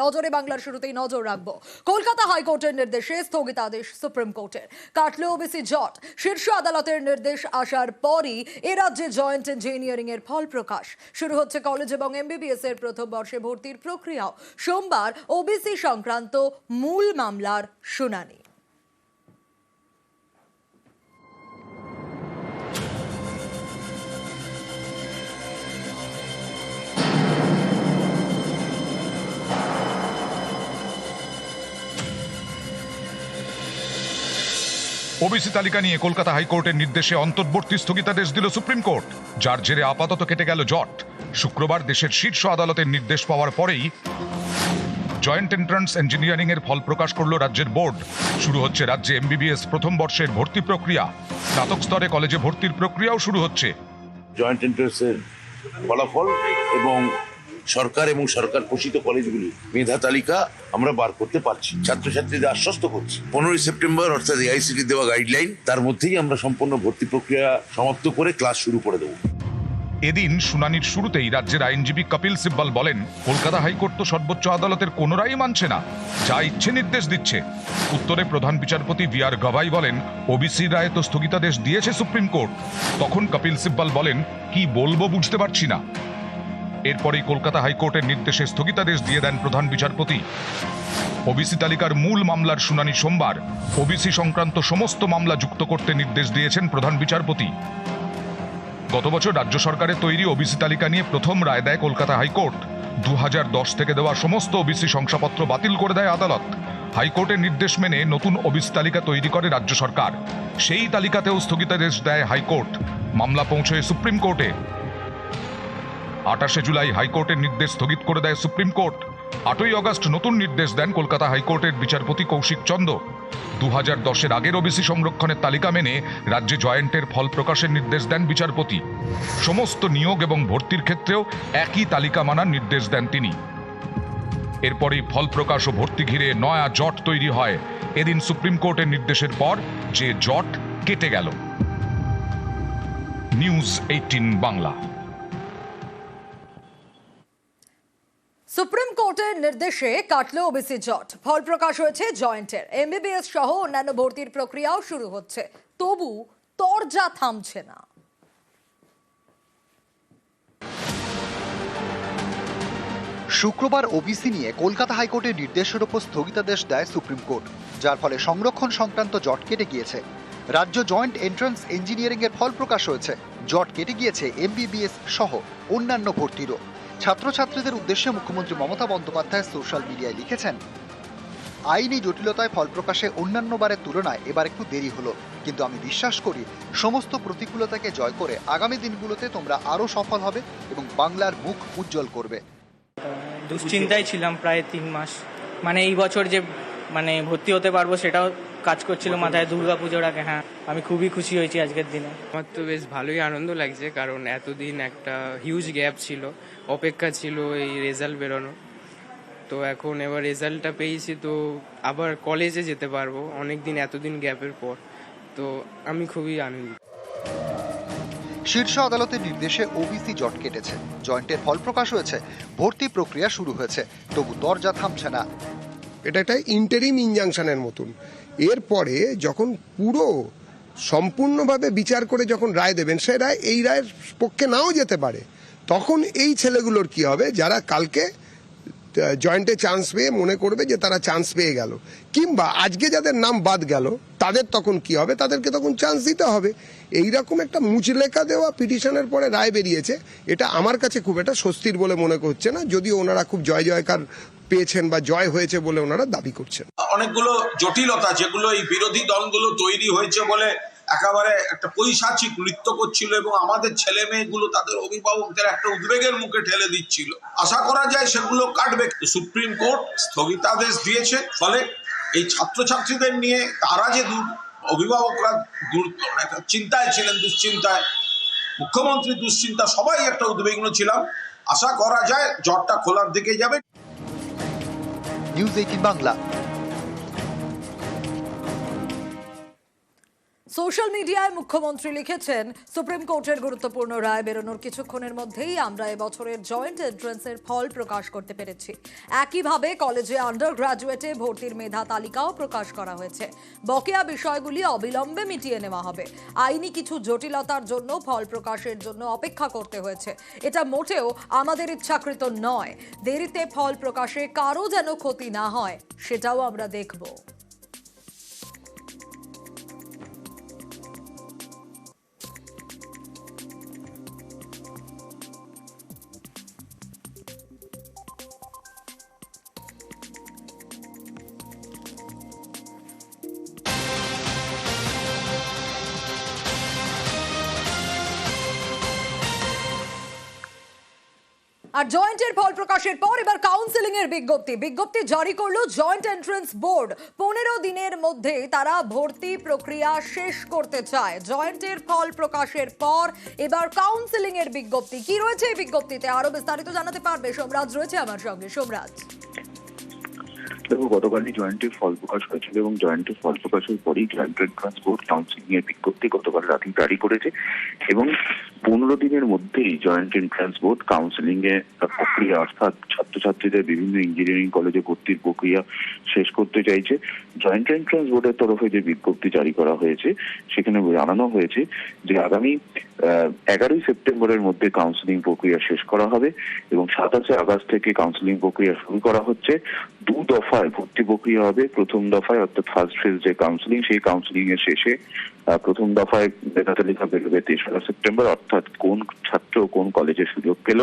নজরে বাংলার শুরুতেই নজর রাখব। কলকাতা হাইকোর্টের নির্দেশে স্থগিতাদেশ সুপ্রিম কোর্টের। কাটলে ওবিসি জট, শীর্ষ আদালতের নির্দেশ আসার পরই এ রাজ্যে জয়েন্ট ইঞ্জিনিয়ারিং এর ফল প্রকাশ। শুরু হচ্ছে কলেজ এবং এমবিবিএস এর প্রথম বর্ষে ভর্তির প্রক্রিয়াও। সোমবার ওবিসি সংক্রান্ত মূল মামলার শুনানি। ওবিসি তালিকা নিয়ে কলকাতা হাইকোর্টের নির্দেশে অন্তর্বর্তী স্থগিতাদেশ দিল সুপ্রিম কোর্ট। যার জেরে আপাতত কেটে গেল জট। শুক্রবার দেশের শীর্ষ আদালতের নির্দেশ পাওয়ার পরেই জয়েন্ট এন্ট্রান্স ইঞ্জিনিয়ারিং এর ফল প্রকাশ করল রাজ্যের বোর্ড। শুরু হচ্ছে রাজ্যে এমবিবিএস প্রথম বর্ষের ভর্তি প্রক্রিয়া। স্নাতক স্তরে কলেজে ভর্তির প্রক্রিয়াও শুরু হচ্ছে। জয়েন্ট ফলাফল এবং সরকার এবং সরকার পোষিত কলেজগুলি মেধা তালিকা আমরা বার করতে পারছি। ছাত্রছাত্রীদের আশ্বস্ত করছি। পনেরোই সেপ্টেম্বর, অর্থাৎ এআইসিটি দেওয়া গাইডলাইন তার মধ্যেই আমরা সম্পূর্ণ ভর্তি প্রক্রিয়া সমাপ্ত করে ক্লাস শুরু করে দেবো। এদিন শুনানির শুরুতেই রাজ্যের আইনজীবী কপিল সিব্বল বলেন, কলকাতা হাইকোর্ট তো সর্বোচ্চ আদালতের কোনো মানছে না, যা ইচ্ছে নির্দেশ দিচ্ছে। উত্তরে প্রধান বিচারপতি ভি আর গভাই বলেন ওবিসি রায় তো স্থগিতাদেশ দিয়েছে সুপ্রিম কোর্ট। তখন কপিল সিব্বল বলেন, কি বলব বুঝতে পারছি না। এরপরেই কলকাতা হাইকোর্টের নির্দেশে স্থগিতাদেশ দিয়ে দেন প্রধান বিচারপতি। ওবিসি তালিকার মূল মামলার শুনানি সোমবার। ওবিসি সংক্রান্ত সমস্ত মামলা যুক্ত করতে নির্দেশ দিয়েছেন প্রধান বিচারপতি। গত বছর রাজ্য সরকারের তৈরি ওবিসি তালিকা নিয়ে প্রথম রায় দেয় কলকাতা হাইকোর্ট। দু হাজার দশ থেকে দেওয়া সমস্ত ওবিসি শংসাপত্র বাতিল করে দেয় আদালত। হাইকোর্টের নির্দেশ মেনে নতুন ওবিসি তালিকা তৈরি করে রাজ্য সরকার। সেই তালিকাতেও স্থগিতাদেশ দেয় হাইকোর্ট। মামলা পৌঁছয় সুপ্রিম কোর্টে। আঠাশে জুলাই হাইকোর্টের নির্দেশ স্থগিত করে দেয় সুপ্রিম কোর্ট। আটই অগস্ট নতুন নির্দেশ দেন কলকাতা হাইকোর্টের বিচারপতি কৌশিক চন্দ্র দু হাজার দশের আগের ওবিসি সংরক্ষণের তালিকা মেনে রাজ্যে জয়েন্টের ফল প্রকাশের নির্দেশ দেন বিচারপতি। সমস্ত নিয়োগ এবং ভর্তির ক্ষেত্রেও একই তালিকা মানার নির্দেশ দেন তিনি। এরপরেই ফল প্রকাশ ও ভর্তি ঘিরে নয়া জট তৈরি হয়। এদিন সুপ্রিম কোর্টের নির্দেশের পর যে জট কেটে গেল। News eighteen Bangla. সুপ্রিম কোর্টের নির্দেশে কাটল ওবিসি জট। ফল প্রকাশ হয়েছে জয়েন্টের। এমবিবিএস সহ অন্যান্য ভর্তির প্রক্রিয়াও শুরু হচ্ছে। তবু তরজা থামছে না। শুক্রবার ওবিসি নিয়ে কলকাতা হাইকোর্টের নির্দেশের ওপর স্থগিতাদেশ দেয় সুপ্রিম কোর্ট, যার ফলে সংরক্ষণ সংক্রান্ত জট কেটে গিয়েছে। রাজ্য জয়েন্ট এন্ট্রান্স ইঞ্জিনিয়ারিং এর ফল প্রকাশ হয়েছে। জট কেটে গিয়েছে এমবিবিএস সহ অন্যান্য ভর্তিরও। ছাত্রছাত্রীদের উদ্দেশ্যে মুখ্যমন্ত্রী মমতা বন্দ্যোপাধ্যায় সোশ্যাল মিডিয়ায় লিখেছেন, আইনি জটিলতায় ফল প্রকাশে অন্যান্য বারের তুলনায় এবার একটু দেরি হলো। কিন্তু আমি বিশ্বাস করি সমস্ত প্রতিকূলতাকে জয় করে আগামী দিনগুলোতে তোমরা আরও সফল হবে এবং বাংলার মুখ উজ্জ্বল করবে। দুশ্চিন্তায় ছিলাম প্রায় তিন মাস। মানে এই বছর যে মানে ভর্তি হতে পারব সেটাও কাজ করছিল মাথায় দুর্গা পুজোর আগে হ্যাঁ। আমি খুবই খুশি হয়েছি আজকের দিনে। আমার তো বেশ ভালোই আনন্দ লাগছে কারণ এতদিন একটা হিউজ গ্যাপ ছিল অপেক্ষা ছিল এই রেজাল্ট বেরোনো। তো এখন এবার রেজাল্টটা পেয়েছি তো আবার কলেজে যেতে পারব অনেক দিন এতদিন গ্যাপের পর। তো আমি খুবই আনন্দিত। শীর্ষ আদালতের নির্দেশে ওবিসি জট কেটেছে জয়েন্টের ফল প্রকাশ হয়েছে ভর্তি প্রক্রিয়া শুরু হয়েছে তবু দরজা থামছে না। এটা একটা ইন্টারিম ইনজাংশনের মতন। এরপরে যখন পুরো সম্পূর্ণভাবে বিচার করে যখন রায় দেবেন, সে রায়, এই রায়ের পক্ষে নাও যেতে পারে। তখন এই ছেলেগুলোর কি হবে? যারা কালকে জয়েন্টে চান্স পেয়ে মনে করবে যে তারা চান্স পেয়ে গেল। কিংবা আজকে যাদের নাম বাদ গেল, তাদের তখন কি হবে? তাদেরকে তখন চান্স দিতে হবে। এইরকম একটা মুচলেখা দেওয়া পিটিশনের পরে রায় বেরিয়েছে, এটা আমার কাছে খুব একটা স্বস্তির বলে মনে করছে না, যদিও ওনারা খুব জয় জয়কার পেয়েছেন বা জয় হয়েছে বলে ওনারা দাবি করছেন। অনেকগুলো জটিলতা, যেগুলো এই বিরোধী দলগুলো তৈরি হয়েছে বলে একেবারে একটা পৈশাচিক নৃত্য করছিল এবং আমাদের ছেলে মেয়েগুলো তাদের অভিভাবকদের একটা উদ্বেগের মুখে ঠেলে দিচ্ছিল। আশা করা যায় সেগুলো কাটবে। সুপ্রিম কোর্ট স্থগিতাদেশ দিয়েছে, ফলে এই ছাত্রছাত্রীদের নিয়ে তারা যে দূর, অভিভাবকরা দূর চিন্তায় ছিলেন, দুশ্চিন্তায়। মুখ্যমন্ত্রী দুশ্চিন্তা, সবাই একটা উদ্বিগ্ন ছিলাম। আশা করা যায় জ্বরটা খোলার দিকে যাবে। নিউজ এইটিন বাংলা সোশ্যাল মিডিয়ায় মুখ্যমন্ত্রী লিখেছেন, সুপ্রিম কোর্টের গুরুত্বপূর্ণ রায় বেরোনোর কিছুক্ষণের মধ্যেই আমরা এবছরের জয়েন্ট এন্ট্রান্সের ফল প্রকাশ করতে পেরেছি। একইভাবে কলেজে আন্ডার গ্রাজুয়েটে ভর্তির মেধা তালিকাও প্রকাশ করা হয়েছে। বকেয়া বিষয়গুলি অবিলম্বে মিটিয়ে নেওয়া হবে। আইনি কিছু জটিলতার জন্য ফল প্রকাশের জন্য অপেক্ষা করতে হয়েছে। এটা মোটেও আমাদের ইচ্ছাকৃত নয়। দেরিতে ফল প্রকাশে কারও যেন ক্ষতি না হয়, সেটাও আমরা দেখব। আর জয়েন্টের ফল প্রকাশের পর এবার কাউন্সিলিং এর বিজ্ঞপ্তি। বিজ্ঞপ্তি জারি করল জয়েন্ট এন্ট্রেন্স বোর্ড পনেরো দিনের মধ্যে তারা ভর্তি প্রক্রিয়া শেষ করতে চায়। জয়েন্টের ফল প্রকাশের পর এবার কাউন্সিলিং এর বিজ্ঞপ্তি। কি রয়েছে এই বিজ্ঞপ্তিতে? আরও বিস্তারিত জানাতে পারবে সোমরাজ। রয়েছে আমার সঙ্গে। সোমরাজ। দেখো, গতকালই জয়েন্টের ফল প্রকাশ হয়েছিল এবং জয়েন্টের ফল প্রকাশের পরেই জয়েন্ট এন্ট্রান্স বোর্ড কাউন্সিলিং এর বিজ্ঞপ্তি গতকাল রাতে জারি করেছে এবং পনেরো দিনের মধ্যেই জয়েন্ট এন্ট্রান্স বোর্ড কাউন্সিলিং এর প্রক্রিয়া, অর্থাৎ ছাত্রছাত্রীদের বিভিন্ন ইঞ্জিনিয়ারিং কলেজে ভর্তির প্রক্রিয়া শেষ করতে চাইছে। জয়েন্ট এন্ট্রান্স বোর্ডের তরফে যে বিজ্ঞপ্তি জারি করা হয়েছে, সেখানে জানানো হয়েছে যে আগামী এগারোই সেপ্টেম্বরের মধ্যে কাউন্সিলিং প্রক্রিয়া শেষ করা হবে এবং সাতাশে আগস্ট থেকে কাউন্সিলিং প্রক্রিয়া শুরু করা হচ্ছে। দু দফায় ভর্তি প্রক্রিয়া হবে। প্রথম দফায় অর্থাৎ ফার্স্ট ফেজ যে কাউন্সিলিং সেই কাউন্সিলিং এর শেষে প্রথম দফায় মেধা তালিকা বেরোবে তেসরা সেপ্টেম্বর, অর্থাৎ কোন ছাত্র কোন কলেজে সুযোগ পেল।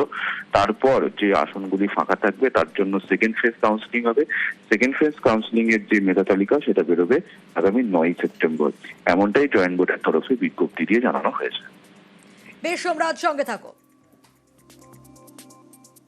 তারপর যে আসনগুলি ফাঁকা থাকবে, তার জন্য সেকেন্ড ফেজ কাউন্সিলিং হবে। সেকেন্ড ফেজ কাউন্সিলিং এর যে মেধা তালিকা, সেটা বেরোবে আগামী নয় সেপ্টেম্বর। এমনটাই জয়েন্ট বোর্ডের তরফে বিজ্ঞপ্তি দিয়ে জানানো হয়েছে। বেশ, সোমরাজ, সঙ্গে থাকো।